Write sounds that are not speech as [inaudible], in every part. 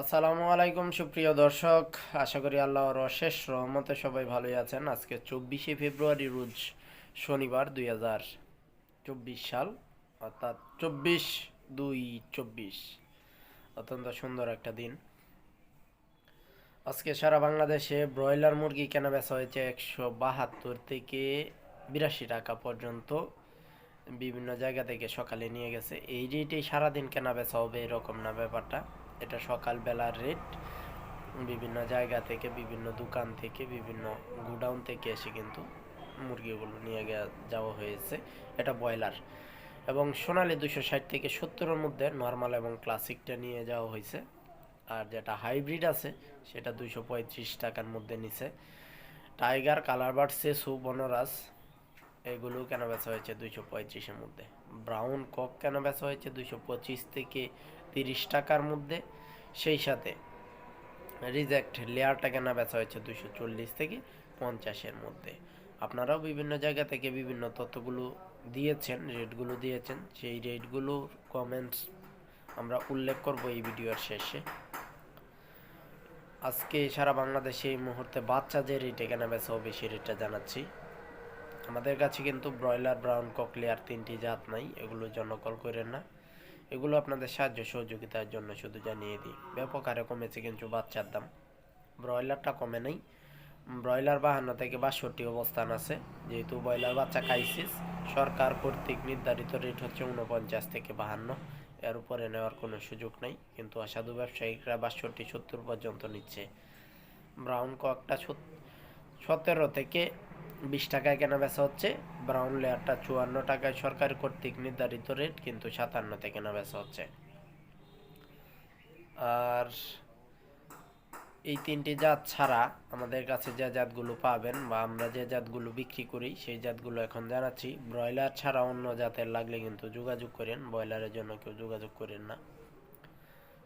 আসসালামু আলাইকুম, সুপ্রিয় দর্শক। আশা করি আল্লাহর অশেষ রহমতে সবাই ভালোই আছেন। আজকে চব্বিশে ফেব্রুয়ারি, রোজ শনিবার দুই হাজার চব্বিশ সাল, অর্থাৎ চব্বিশ দুই চব্বিশ। অত্যন্ত সুন্দর একটা দিন। আজকে সারা বাংলাদেশে ব্রয়লার মুরগি কেনা বেচা হয়েছে একশো বাহাত্তর থেকে বিরাশি টাকা পর্যন্ত। বিভিন্ন জায়গা থেকে সকালে নিয়ে গেছে। এই রেটেই সারাদিন কেনা বেচা হবে, এরকম না ব্যাপারটা। এটা সকালবেলার রেট বিভিন্ন জায়গা থেকে, বিভিন্ন দোকান থেকে, বিভিন্ন গোডাউন থেকে এসে কিন্তু মুরগিগুলো নিয়ে যাওয়া হয়েছে। এটা ব্রয়লার। এবং সোনালি দুশো ষাট থেকে সত্তরের মধ্যে নর্মাল এবং ক্লাসিকটা নিয়ে যাওয়া হয়েছে। আর যেটা হাইব্রিড আছে, সেটা দুশো পঁয়ত্রিশ টাকার মধ্যে নিছে। টাইগার, কালারবার্ড, সেসু বনরাস এগুলো কেন বেচা হয়েছে দুইশো পঁয়ত্রিশের মধ্যে? ব্রাউন কক কেন বেচা হয়েছে দুইশো পঁচিশ থেকে তিরিশ টাকার মধ্যে, সেই সাথে রিজেক্ট লেয়ারটা কেনা বেচা হয়েছে দুশো চল্লিশ থেকে পঞ্চাশের মধ্যে। আপনারাও বিভিন্ন জায়গা থেকে বিভিন্ন তথ্যগুলো দিয়েছেন, রেটগুলো দিয়েছেন, সেই রেটগুলোর কমেন্টস আমরা উল্লেখ করব এই ভিডিওর শেষে। আজকে সারা বাংলাদেশে এই মুহূর্তে বাচ্চা যে রেটে কেনা বেচা হবে সেই রেটটা জানাচ্ছি। আমাদের কাছে কিন্তু ব্রয়লার ব্রাউন ককলিয়ার তিনটি জাত নাই এগুলোর জন্য কল করেন না। এগুলো আপনাদের সাহায্য সহযোগিতার জন্য শুধু জানিয়ে দিই। ব্যাপক হারে কমেছে কিন্তু বাচ্চার দাম। ব্রয়লারটা কমে নেই। ব্রয়লার বাহান্ন থেকে বাষট্টি অবস্থান আছে। যেহেতু ব্রয়লার বাচ্চা খাইছিস সরকার কর্তৃক নির্ধারিত রেট হচ্ছে উনপঞ্চাশ থেকে বাহান্ন। এর উপরে নেওয়ার কোনো সুযোগ নেই। কিন্তু অসাধু ব্যবসায়িকরা বাষট্টি সত্তর পর্যন্ত নিচ্ছে। ব্রাউন ককটা সতেরো থেকে বিশ টাকায় কেনা বেচা হচ্ছে। ব্রাউন লেয়ারটা চুয়ান্ন টাকায় সরকার কর্তৃক নির্ধারিত রেট কিন্তু সাতান্নতে কেনা বেচা হচ্ছে। আর এই তিনটি জাত ছাড়া আমাদের কাছে যে জাতগুলো পাবেন বা আমরা যে জাতগুলো বিক্রি করি, সেই জাতগুলো এখন জানাচ্ছি। ব্রয়লার ছাড়া অন্য জাতের লাগলে কিন্তু যোগাযোগ করেন। ব্রয়লারের জন্য কেউ যোগাযোগ করেন না।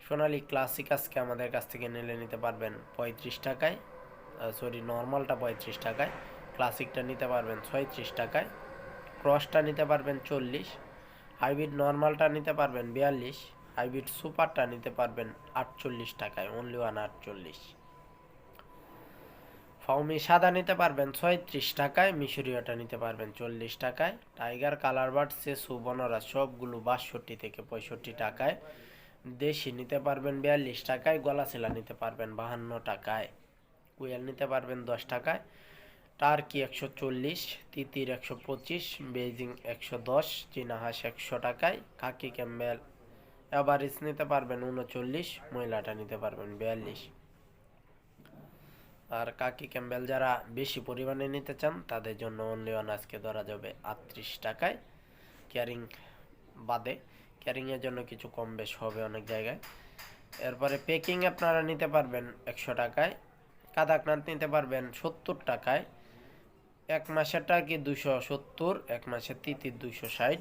সোনালি ক্লাসিক আজকে আমাদের কাছ থেকে নিলে নিতে পারবেন পঁয়ত্রিশ টাকায় সরি নর্মালটা পঁয়ত্রিশ টাকায়। ক্লাসিকটা নিতে পারবেন ছয়ত্রিশ টাকায়, ক্রসটা নিতে পারবেন চল্লিশ, হাইব্রিড নর্মালটা নিতে পারবেন বিয়াল্লিশ, হাইব্রিড সুপারটা নিতে পারবেন আটচল্লিশ টাকায় অনলি ওয়ান আটচল্লিশ। ফাউমি সাদা নিতে পারবেন ছয়ত্রিশ টাকায়, মিশরীয়টা নিতে পারবেন চল্লিশ টাকায়, টাইগার কালার বার্ড সেসু বনরা সবগুলো বাষট্টি থেকে পঁয়ষট্টি টাকায়, দেশি নিতে পারবেন বিয়াল্লিশ টাকায় গলাছিলা নিতে পারবেন বাহান্ন টাকায় কুয়েল নিতে পারবেন দশ টাকায় টার্কি একশো চল্লিশ, তিতির একশো পঁচিশ বেজিং একশো দশ চীনাহাঁস একশো টাকায় কাকি ক্যাম্বেল এভারেজ নিতে পারবেন উনচল্লিশ মহিলাটা নিতে পারবেন বিয়াল্লিশ। আর কাকি ক্যাম্বেল যারা বেশি পরিমাণে নিতে চান, তাদের জন্য অনলি ওয়ান আজকে ধরা যাবে আটত্রিশ টাকায় ক্যারিং বাদে। ক্যারিংয়ের জন্য কিছু কম বেশ হবে অনেক জায়গায়। এরপরে পেকিং আপনারা নিতে পারবেন একশো টাকায়, কাদাকনাথ নিতে পারবেন সত্তর টাকায় এক মাসেরটা কি দুশো সত্তর, এক মাসের তিতির দুশো ষাট।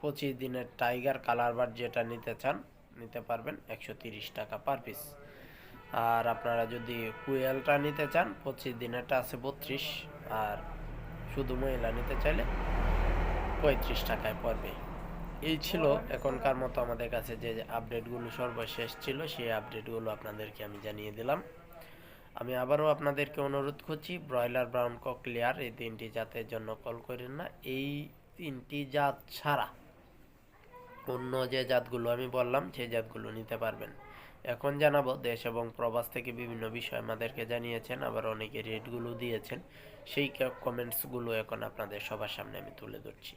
পঁচিশ দিনের টাইগার কালার বার যেটা নিতে চান, নিতে পারবেন একশো তিরিশ টাকা পার পিস। আর আপনারা যদি কুয়েলটা নিতে চান, পঁচিশ দিনেরটা আছে বত্রিশ, আর শুধু মহিলা নিতে চাইলে পঁয়ত্রিশ টাকায় পড়বে। এই ছিল এখনকার মতো আমাদের কাছে যে আপডেটগুলো সর্বশেষ ছিল, সেই আপডেটগুলো আপনাদেরকে আমি জানিয়ে দিলাম। আমি আবারও আপনাদেরকে অনুরোধ করছি, ব্রয়লার ব্রাউন ককলিয়ার এই তিনটি জাতের জন্য কল করেন না। এই তিনটি জাত ছাড়া অন্য যে জাতগুলো আমি বললাম, সেই জাতগুলো নিতে পারবেন। এখন জানাব, দেশ এবং প্রবাস থেকে বিভিন্ন বিষয় আমাদেরকে জানিয়েছেন, আবার অনেকে রেটগুলো দিয়েছেন। সেই কমেন্টসগুলো এখন আপনাদের সবার সামনে আমি তুলে ধরছি।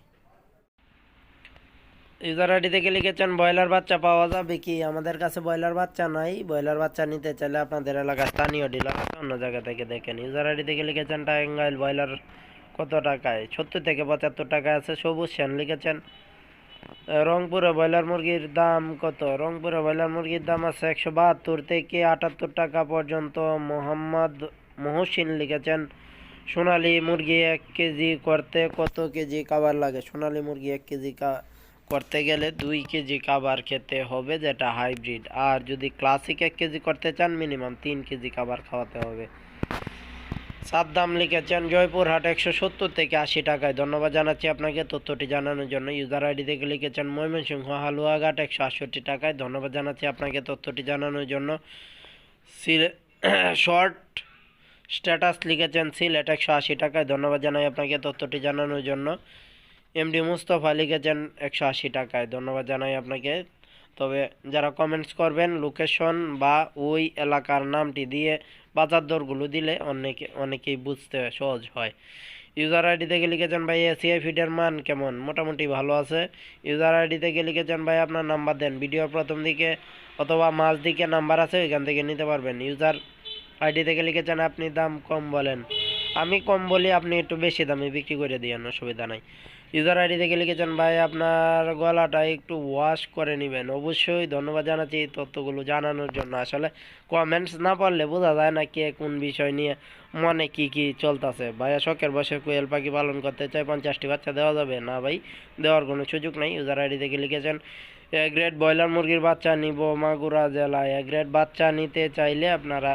ইউজার আইডি থেকে লিখেছেন ব্রয়লার বাচ্চা পাওয়া যাবে কি? আমাদের কাছে ব্রয়লার বাচ্চা নাই। ব্রয়লার বাচ্চা নিতে চাইলে আপনাদের এলাকার স্থানীয় ডিলার অন্য জায়গা থেকে দেখেন। ইউজার আইডি থেকে লিখেছেন টাঙ্গাইল ব্রয়লার কত টাকায়? সত্তর থেকে পঁচাত্তর টাকায় আছে, সবুজ সেন লিখেছেন রংপুরে ব্রয়লার মুরগির দাম কত? রংপুরে ব্রয়লার মুরগির দাম আছে একশো বাহাত্তর থেকে আটাত্তর টাকা পর্যন্ত। মোহাম্মদ মহসিন লিখেছেন সোনালী মুরগি এক কেজি করতে কত কেজি খাবার লাগে? সোনালী মুরগি এক কেজি কা- করতে গেলে দুই কেজি খাবার খেতে হবে, যেটা হাইব্রিড। আর যদি ক্লাসিক এক কেজি করতে চান, মিনিমাম তিন কেজি খাবার খাওয়াতে হবে। সাদ্দাম লিখেছেন জয়পুরহাট, একশো সত্তর থেকে আশি টাকায়। ধন্যবাদ জানাচ্ছি আপনাকে তথ্যটি জানানোর জন্য। ইউজার আইডি থেকে লিখেছেন ময়মনসিংহ, হালুয়াঘাট, একশো আটষট্টি টাকায়। ধন্যবাদ জানাচ্ছি আপনাকে তথ্যটি জানানোর জন্য। সিলে, [coughs] শর্ট স্ট্যাটাস লিখেছেন সিলেট, একশো আশি টাকায়। ধন্যবাদ জানাই আপনাকে তথ্যটি জানানোর জন্য। এমডি মুস্তফা লিখেছেন একশো আশি টাকায়। ধন্যবাদ জানাই আপনাকে। তবে যারা কমেন্টস করবেন লোকেশন বা ওই এলাকার নামটি দিয়ে বাজার দরগুলো দিলে অনেকে অনেকেই বুঝতে সহজ হয়। ইউজার আইডি থেকে লিখেছেন, ভাই এসিআই ফিডের মান কেমন? মোটামুটি ভালো আছে। ইউজার আইডি থেকে লিখেছেন, ভাই, আপনার নাম্বার দেন। ভিডিওর প্রথম দিকে অথবা মাঝ দিকে নাম্বার আছে, ওইখান থেকে নিতে পারবেন। ইউজার আইডি থেকে লিখেছেন, আপনি দাম কম বলেন। আমি কম বলি, আপনি একটু বেশি দামে বিক্রি করে দিয়েন, অসুবিধা নাই। ইউজার আইডি থেকে লিখেছেন ভাই, আপনার গলাটা একটু ওয়াশ করে নেবেন। অবশ্যই ধন্যবাদ জানাচ্ছি এই তথ্যগুলো জানানোর জন্য। আসলে কমেন্টস না পড়লে বোঝা যায় না কে কোন বিষয় নিয়ে মনে কি কি চলতেছে। ভাইয়া শখের বসে কোয়েল পাখি পালন করতে চাই, পঞ্চাশটি বাচ্চা দেওয়া যাবে? না ভাই, দেওয়ার কোনো সুযোগ নেই। ইউজার আইডি থেকে লিখেছেন এ গ্রেড ব্রয়লার মুরগির বাচ্চা নিব মাগুরা জেলায়। এ গ্রেড বাচ্চা নিতে চাইলে আপনারা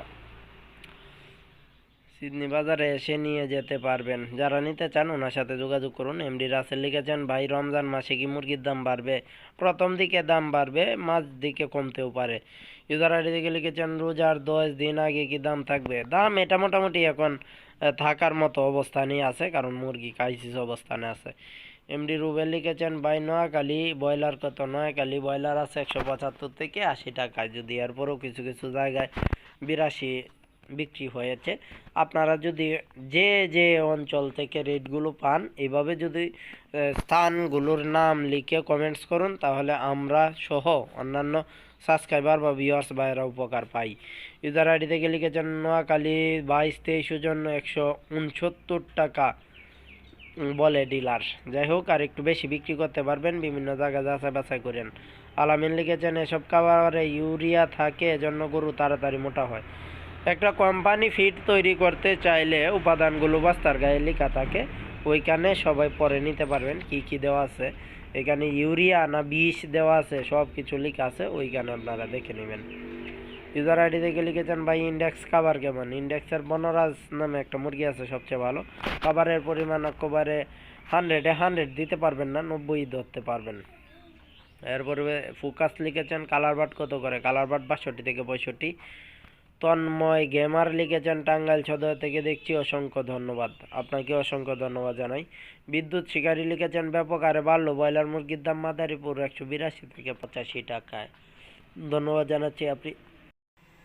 সিডনি বাজারে এসে নিয়ে যেতে পারবেন। যারা নিতে চান, ওনার সাথে যোগাযোগ করুন। এমডি রাসেল লিখেছেন, ভাই, রমজান মাসে কি মুরগির দাম বাড়বে? প্রথম দিকে দাম বাড়বে, মাঝ দিকে কমতেও পারে। ইউজার আইডি থেকে লিখেছেন, রোজার দশ দিন আগে কি দাম থাকবে? দাম এটা মোটামুটি এখন থাকার মতো অবস্থানেই আছে, কারণ মুরগি ক্রাইসিস অবস্থানে আছে। এমডি রুবেল লিখেছেন, ভাই, নোয়াখালী ব্রয়লার কত? নোয়াখালী ব্রয়লার আছে একশো পঁচাত্তর থেকে আশি টাকায়। যদি এরপরও কিছু কিছু জায়গায় বিরাশি বিক্রি হয়েছে। আপনারা যদি যে যে অঞ্চল থেকে রেটগুলো পান, এভাবে যদি স্থানগুলোর নাম লিখে কমেন্টস করুন, তাহলে আমরা সহ অন্যান্য সাবস্ক্রাইবার বা ভিউয়ার্স ভাইয়েরা উপকার পাই। ইউজার আইডি থেকে লিখেছেন, নোয়াখালী বাইশ তেইশ জন্য একশো উনসত্তর টাকা বলে ডিলার যাই হোক, আর একটু বেশি বিক্রি করতে পারবেন, বিভিন্ন জায়গায় যাচাই বাছাই করেন। আলামিন লিখেছেন, এসব খাবারে ইউরিয়া থাকে, এজন্য গরু তাড়াতাড়ি মোটা হয়। একটা কোম্পানি ফিড তৈরি করতে চাইলে উপাদানগুলো বাস্তার গায়ে লেখা থাকে। ওইখানে সবাই পরে নিতে পারবেন কি কি দেওয়া আছে। এখানে ইউরিয়া না বিষ দেওয়া আছে সব কিছু লেখা আছে, ওইখানে আপনারা দেখে নেবেন। ইউজার আইডি থেকে লিখেছেন, ভাই ইন্ডেক্স খাবার কেমন? ইন্ডেক্সের বনরাজ নামে একটা মুরগি আছে, সবচেয়ে ভালো। খাবারের পরিমাণ একেবারে হান্ড্রেডে হান্ড্রেড দিতে পারবেন না, নব্বই ধরতে পারবেন। এরপরে ফোকাস লিখেছেন, কালার বাট কত করে? কালার বাট বাষট্টি থেকে পঁয়ষট্টি। তন্ময় গেমার লিখেছেন টাঙ্গাইল সদর থেকে দেখছি অসংখ্য ধন্যবাদ। আপনাকে অসংখ্য ধন্যবাদ জানাই। বিদ্যুৎ শিকারী লিখেছেন, ব্যাপক আরে বাড়লো ব্রয়লার মুরগির দাম মাদারীপুর একশো বিরাশি থেকে পঁচাশি টাকায়। ধন্যবাদ জানাচ্ছি আপনি।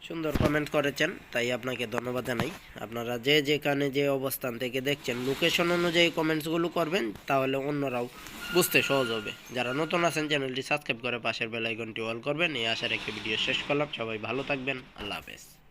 সুন্দর কমেন্ট করেছেন, তাই আপনাকে ধন্যবাদ জানাই। আপনারা যে যেখানে যে অবস্থান থেকে দেখছেন লোকেশন অনুযায়ী কমেন্টসগুলো করবেন, তাহলে অন্যরাও বুঝতে সহজ হবে। যারা নতুন আছেন চ্যানেলটি সাবস্ক্রাইব করে পাশের বেল আইকনটি অল করবেন। এই আশা রেখে ভিডিও শেষ করলাম। সবাই ভালো থাকবেন। আল্লাহ হাফেজ।